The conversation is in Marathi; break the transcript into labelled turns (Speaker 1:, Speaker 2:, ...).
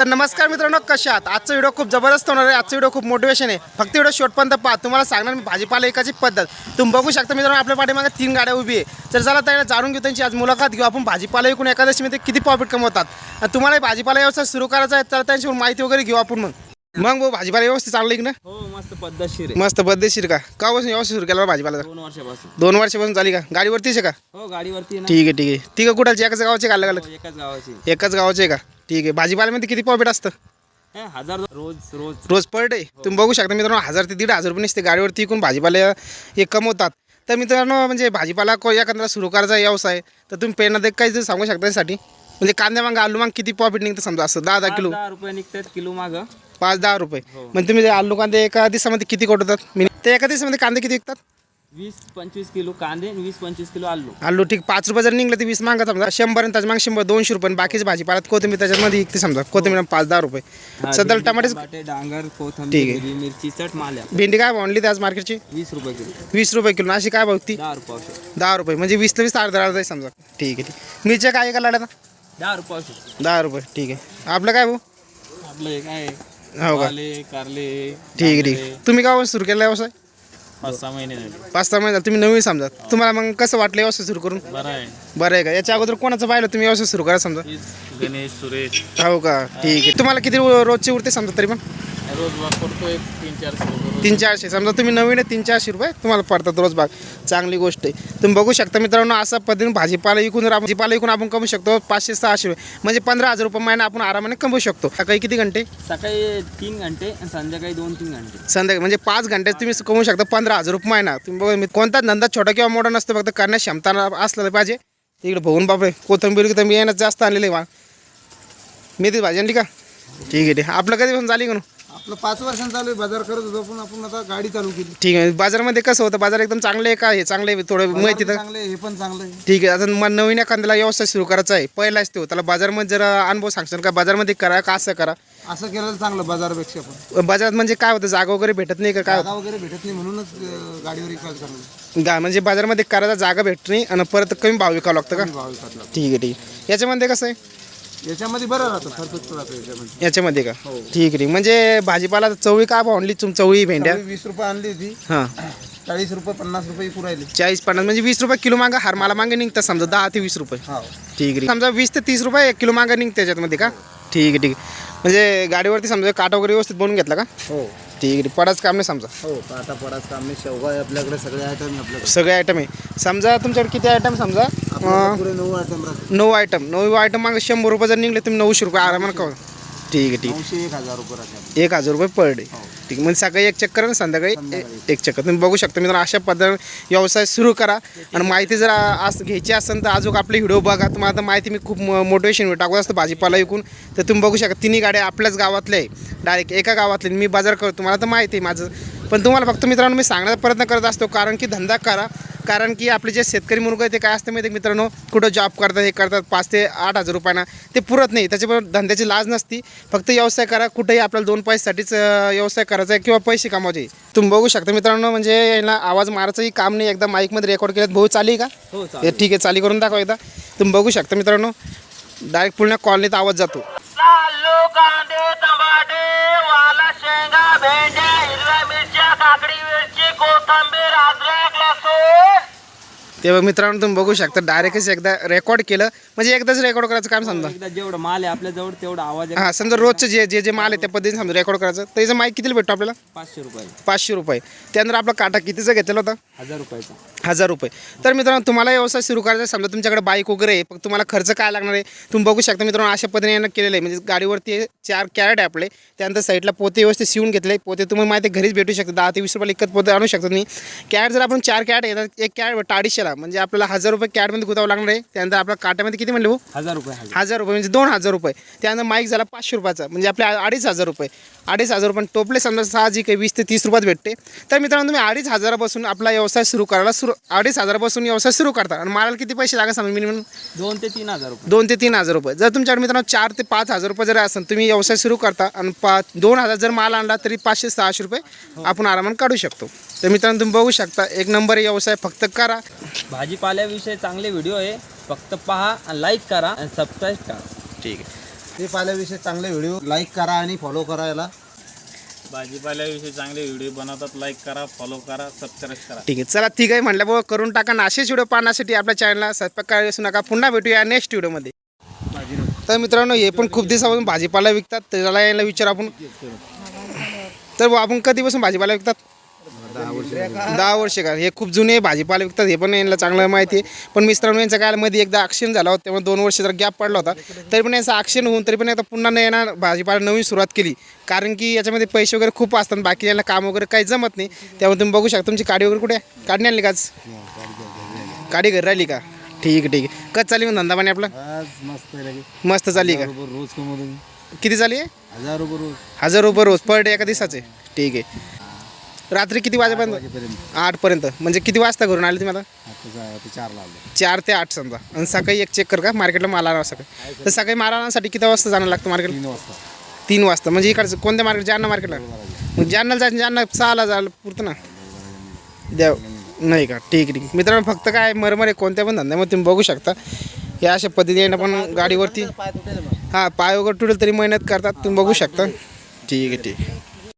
Speaker 1: तर नमस्कार मित्रांनो कशा आहात? आजचा व्हिडिओ खूप जबरदस्त होणार आहे. आजचा व्हिडिओ खूप मोटिवेशन आहे. फक्त व्हिडिओ शेवटपर्यंत पहा. तुम्हाला सांगणार मी भाजीपाला एकाची पद्धत. तुम्ही बघू शकता मित्रांनो आपल्या पाठीमागे तीन गाड्या उभी आहे. तर चला त्याला जाणून घेऊ त्यांची आज मुलाखत घेऊ. आपण भाजीपाला विकून एकादशीमध्ये किती प्रॉफिट कमवतात? तुम्हाला भाजीपाला व्यवसाय सुरू करायचा आहे तर त्यांच्यावर माहिती वगैरे घेऊ आपण मग. मग भाऊ भाजीपाला व्यवस्थित चाललं की ना?
Speaker 2: हो मस्त पद्धतशीर आहे.
Speaker 1: मस्त पद्धतशीर का? का बसून व्यवस्थित सुरू केला भाजीपाला
Speaker 2: दोन वर्षापासून.
Speaker 1: दोन वर्षापासून चाली का? गाडीवरतीच आहे का?
Speaker 2: हो गाडीवरती आहे ना.
Speaker 1: ठीक आहे ठीक आहे. ठीक आहे कुठालची? एकाच गावाचे का अलग अलग
Speaker 2: हो, एकाच गावाची.
Speaker 1: एकाच गावाचे का? ठीक आहे. भाजीपाल्यामध्ये किती प्रॉफिट असतं?
Speaker 2: हे, हजार रोज रोज.
Speaker 1: रोज पर डे तुम्ही बघू शकता मित्रांनो हजार ते दीड हजार रुपये नसते. गाडीवरती इकून भाजीपाला हे कमवतात तर मित्रांनो म्हणजे भाजीपाला को एखादा सुरू करायचा व्यवसाय तर तुम्ही प्रेरणा देत काही जर सांगू शकता त्यासाठी म्हणजे कांद्या मागं आलू माग किती प्रॉफिट निघतं समजा असं? दहा दहा किलो.
Speaker 2: दहा रुपये निघतात किलो माग.
Speaker 1: पाच दहा रुपये.
Speaker 2: हो.
Speaker 1: म्हणजे तुम्ही ते आलू कांदे एका दिवसामध्ये किती कोटतात? मी ते एका दिवसामध्ये कांदे किती विकतात?
Speaker 2: वीस पंचवीस किलो कांदे आणि वीस पंचवीस किलो आलू.
Speaker 1: आलू ठीक पाच रुपये जर निघलं तर वीस मागत समजा. शंभर आणि त्याच्यामागे शंभर दोनशे रुपये आणि बाकीचे भाजीपाल्यात कोथिंबीर त्याच्यामध्ये विकते समजा. कोथिंबीर पाच दहा रुपये.
Speaker 2: हा,
Speaker 1: सध्या टमाटे
Speaker 2: डांगर
Speaker 1: ठीक
Speaker 2: कोथंबीर
Speaker 1: आहे.
Speaker 2: हिरवी मिरची चट माल्या.
Speaker 1: भेंडी काय आणली आज मार्केटची?
Speaker 2: वीस रुपये किलो.
Speaker 1: वीस रुपये किलो. अशी काय बघती
Speaker 2: दहा रुपये औषध
Speaker 1: दहा रुपये. म्हणजे वीस ते वीस अर्धा अर्धा आहे समजा. ठीक आहे ठीक मिरच्या काय आहे का लाड्या
Speaker 2: दहा रुपये औषध
Speaker 1: दहा रुपये. ठीक आहे. आपलं काय भाऊ?
Speaker 2: आपलं हे काय?
Speaker 1: हो का?
Speaker 2: आले कारले
Speaker 1: ठीक आहे ठीक आहे. तुम्ही गावात सुरू केला व्यवसाय?
Speaker 2: पाच सहा महिने झाले.
Speaker 1: पाच सहा महिने झाले, तुम्ही नवीन समजा. तुम्हाला मग कसं वाटलं व्यवसाय सुरू करून?
Speaker 2: बरं आहे.
Speaker 1: बरं आहे का? याच्या अगोदर कोणाचं पाहिलं तुम्ही व्यवसाय सुरू करा समजा?
Speaker 2: गणेश सुरेश.
Speaker 1: हो का? ठीक आहे. तुम्हाला किती रो- रोजचे उरते समजा तरी पण?
Speaker 2: रोज वापरतो एक तीन चारशे.
Speaker 1: समजा तुम्ही नवीन आहे तीन चारशे रुपये तुम्हाला पडतात रोज बाग चांगली गोष्ट आहे. तुम्ही बघू शकता मित्रांनो अशा पद्धतीने भाजीपाला विकून भाजीपाला विकून आपण कमवू शकतो. पाचशे सहाशे रुपये. म्हणजे पंधरा हजार रुपये महिना आपण आरामाने कमवू शकतो. काही किती घंटे?
Speaker 2: सकाळी तीन घंटे आणि संध्याकाळी दोन तीन घंटे.
Speaker 1: संध्याकाळी म्हणजे पाच घंट्यात तुम्ही कमवू शकता पंधरा हजार रुपये महिना. तुम्ही बघा मी कोणता धंदा छोटा किंवा मोठा नसतो फक्त करण्यास क्षमता असलं पाहिजे. तिकडे बघून बापरे कोथंबीर कोथंबीर येणं जास्त आलेलं आहे वा मेथी भाजी आणली का? ठीक आहे ठीक आहे. आपलं कधी पण झाली का?
Speaker 3: आपलं पाच वर्षांचं चालू आहे बाजार करत होतो पण आपण आता गाडी चालू केली.
Speaker 1: ठीक आहे बाजारामध्ये कसं होतं बाजार एकदम चांगले आहे का हे? चांगले आहे? थोडं माहिती तर.
Speaker 3: चांगले हे पण चांगलं आहे.
Speaker 1: ठीक आहे आता मला नवीन एखाद्याला व्यवसाय सुरू करायचा आहे पहिलाच तो त्याला बाजारमध्ये जरा अनुभव सांगशाल का? बाजारमध्ये करा का असं करा?
Speaker 3: असं केलं तर चांगलं बाजारापेक्षा पण.
Speaker 1: बाजारात म्हणजे काय होतं जागा वगैरे भेटत नाही का? काय
Speaker 3: जागा वगैरे भेटत नाही म्हणूनच अं, गाडीवर विकास
Speaker 1: होतं? गा म्हणजे बाजारामध्ये करायला जागा भेटत नाही आणि परत कमी भाव विकावं लागतं का?
Speaker 3: भाव विकत लागतो.
Speaker 1: ठीक आहे ठीक आहे. याच्यामध्ये कसं आहे?
Speaker 3: याच्यामध्ये बरं राहतं परफेक्ट राहतं याच्यामध्ये.
Speaker 1: याच्यामध्ये का? ठीक आहे. ठीक म्हणजे भाजीपाला चवळी का भाव आणली? तुम चवळी भेंड्या?
Speaker 3: चवळी वीस रुपये आणली होती.
Speaker 1: हां.
Speaker 3: चाळीस रुपये पन्नास रुपये विकू राहिली.
Speaker 1: चाळीस पन्नास म्हणजे वीस रुपये किलो मागा हार मला मागे निघतात समजा दहा ते वीस रुपये.
Speaker 3: हो.
Speaker 1: ठीक आहे. समजा वीस ते तीस रुपये एक किलो मागा निघते त्याच्यामध्ये का? ठीक आहे ठीक आहे. म्हणजे गाडीवरती समजा काटा वगैरे व्यवस्थित बनवून घेतला का?
Speaker 3: हो.
Speaker 1: ठीक आहे. पडाच काम नाही समजा.
Speaker 3: हो काटा पडाच काम नाही. शेवगा आहे आपल्याकडे सगळे आयटम आहे आपल्याकडे.
Speaker 1: सगळे आयटम आहे. समजा तुमच्याकडे किती आयटम समजा?
Speaker 3: आपल्याकडे
Speaker 1: अं,
Speaker 3: पुरे नऊ आयटम
Speaker 1: नऊ आयटम नऊ आयटम मागे शंभर रुपये जर निघले तुम्ही नऊशे रुपये आरामानं का ठीक आहे ठीक
Speaker 3: नऊशे एक हजार रुपये
Speaker 1: आहे एक हजार रुपये पर डे
Speaker 3: हो.
Speaker 1: ठीक म्हणजे सकाळी एक चक्कर आणि संध्याकाळी ए- एक चक्कर. तुम्ही बघू शकता मित्रांनो अशा पद्धतीने व्यवसाय सुरू करा. आणि माहिती जर अस घ्यायची असेल तर अजून आपले व्हिडिओ बघा. तुम्हाला आता माहिती मी खूप मोटिवेशन टाकत असतो भाजीपाला विकून. तर तुम्ही बघू शकता तिन्ही गाड्या आपल्याच गावातल्या आहे डायरेक्ट एका गावातले मी बाजार करतो. तुम्हाला तर माहिती आहे माझं. पण तुम्हाला फक्त मित्रांनो मी सांगण्याचा प्रयत्न करत असतो. कारण की धंदा करा. कारण की आपले जे शेतकरी मुलगा आहे ते काय असतं माहिती मित्रांनो? कुठं जॉब करतात हे करतात पाच ते आठ हजार रुपयांना. ते पुरत नाही. त्याच्याबरोबर धंद्याची लाज नसती. फक्त व्यवसाय करा. कुठेही आपल्याला दोन पैशासाठीच अं, व्यवसाय करायचा आहे किंवा पैसे कमावायचे तुम्ही बघू शकता मित्रांनो म्हणजे याला आवाज मारायचंही काम नाही. एकदा माईकमध्ये रेकॉर्ड केलं भाऊ चाली का?
Speaker 2: हो
Speaker 1: हे ठीक आहे चाली करून दाखवा एकदा. तुम्ही बघू शकता मित्रांनो डायरेक्ट पूर्ण कॉलनीत आवाज जातो. तेव्हा मित्रांनो तुम्ही बघू शकता डायरेक्टच एकदा रेकॉर्ड केलं. म्हणजे एकदाच रेकॉर्ड करायचं काम समजा.
Speaker 2: एकदा जेवढं माल आहे आपल्या जवळ तेवढा आवाज.
Speaker 1: हां समजा रोजचं जे जे जे माल आहे त्या पद्धतीने समजा रेकॉर्ड करायचं. त्याचं माईक कितीला भेटतो आपल्याला?
Speaker 2: पाचशे रुपये.
Speaker 1: पाचशे रुपये. त्यानंतर आपला काटा कितीचा घेतलेला होता?
Speaker 2: हजार रुपयाचा.
Speaker 1: हजार रुपये. तर मित्रांनो तुम्हाला व्यवसाय सुरू करायचा समजा तुमच्याकडे बाईक वगैरे आहे फक्त तुम्हाला खर्च काय लागणार आहे तुम्ही बघू शकता मित्रांनो अशा पद्धतीने यानं केलेलं आहे. म्हणजे गाडीवरती चार कॅरेट आहे आपले त्यानंतर साईडला पोते व्यवस्थित शिवून घेतले. पोते तुम्हाला माहिती घरीच भेटू शकतात दहा ते वीस रुपयाला इकत पोते आणू शकता तुम्ही. कॅरेट जर आपण चार कॅरेट येतात एक कॅरेट भेटतं अडीचशेला म्हणजे आपल्याला हजार रुपये कॅरेटमध्ये गुतावं लागणार आहे. त्यानंतर आपल्या काट्यामध्ये किती म्हणले भाऊ?
Speaker 2: हजार रुपये हजार.
Speaker 1: रुपये म्हणजे दोन हजार रुपये. त्यानंतर माईक झाला पाचशे रुपयाचा. म्हणजे आपल्या अडीच हजार रुपये. अडीच हजार रुपये. टोपले समजा साहजिक आहे वीस ते तीस रुपयात भेटते. तर मित्रांनो तुम्ही अडीच हजारापासून आपला व्यवसाय सुरू करायला सुरू अडीच हजारापासून व्यवसाय सुरू करता. आणि मालाला किती पैसे लागेल समजा मिनिमम
Speaker 2: दोन ते तीन हजार रुपये.
Speaker 1: दोन ते तीन हजार रुपये. जर तुमच्याकडे मित्रांनो चार ते पाच हजार रुपये जर असेल तुम्ही व्यवसाय सुरू करता आणि पाच दोन हजार जर माल आणला तरी पाचशे सहाशे रुपये आपण आरामात काढू शकतो. तर मित्रांनो तुम्ही बघू शकता एक नंबर व्यवसाय फक्त करा.
Speaker 2: भाजीपाल्याविषयी चांगले व्हिडिओ आहे. फक्त पहा लाईक करा आणि सबस्क्राईब करा.
Speaker 1: ठीक आहे.
Speaker 3: ते पाहिल्याविषयी चांगले व्हिडिओ लाईक करा आणि फॉलो करा याला.
Speaker 4: भाजीपाल्याविषयी चांगले व्हिडिओ बनवतात लाईक करा फॉलो करा सबस्क्राईब करा.
Speaker 1: ठीक आहे चला ठीक आहे म्हटल्यामुळे करून टाका. आणि असेच व्हिडिओ पाहण्यासाठी आपल्या चॅनलला सबस्क्राईब करायला विसरू नका. पुन्हा भेटूया नेक्स्ट व्हिडिओमध्ये तर मित्रांनो हे पण खूप दिवसापासून भाजीपाला विकतात. त्याला यायला विचार आपण. तर आपण कधीपासून भाजीपाला विकतात? दहा वर्ष का? हे खूप जुने भाजीपाला विकतात हे पण यांना चांगलं माहिती आहे. पण मित्रांनो यांचा काय मध्ये एकदा ॲक्शन झाला होता त्यामुळे दोन वर्ष जर गॅप पडला होता तरी पण याचा ॲक्शन होऊन तरी पण आता पुन्हा नाही येणार भाजीपाला नवीन सुरुवात केली. कारण की याच्यामध्ये पैसे वगैरे खूप असतात बाकी याला काम वगैरे काही जमत नाही. त्यामुळे तुम्ही बघू शकता तुमची गाडी वगैरे कुठे आहे? काढणी आणली का आज? गाडी घरी राहिली का? ठीक आहे ठीक आहे. कच चालली मग धंदा पाणी आपला
Speaker 3: मस्त
Speaker 1: चालली का?
Speaker 3: रोज
Speaker 1: किती चालली आहे?
Speaker 3: हजार रुपये रोज.
Speaker 1: हजार रुपये रोज पर डे एका दिवसाचे. ठीक आहे. रात्री किती वाजेपर्यंत?
Speaker 3: वाजेपर्यंत.
Speaker 1: आठपर्यंत. म्हणजे किती वाजता घरून आले तुम्ही आता?
Speaker 3: आता जा- ते चारला आलो.
Speaker 1: चार ते आठ समजा. आणि सकाळी एक चेक कर का? मार्केटला माल आणावं सकाळी. तर सकाळी माल आणण्यासाठी किती वाजता जाणं लागतं मार्केटला
Speaker 3: तीन वाजता.
Speaker 1: तीन वाजता. म्हणजे इकडचं कोणत्या मार्केट जालना मार्केटला मग जालन्याला जायचं जालना सहाला जायला पुरतं ना. द्या. नाही का? ठीक आहे ठीक आहे. मित्रांनो फक्त काय मरमर आहे कोणत्या पण धंद्यामध्ये तुम्ही बघू शकता. या अशा पद्धतीने पण गाडीवरती हां पाय वगैरे तुटेल तरी मेहनत करतात तुम्ही बघू शकता. ठीक आहे ठीक आहे.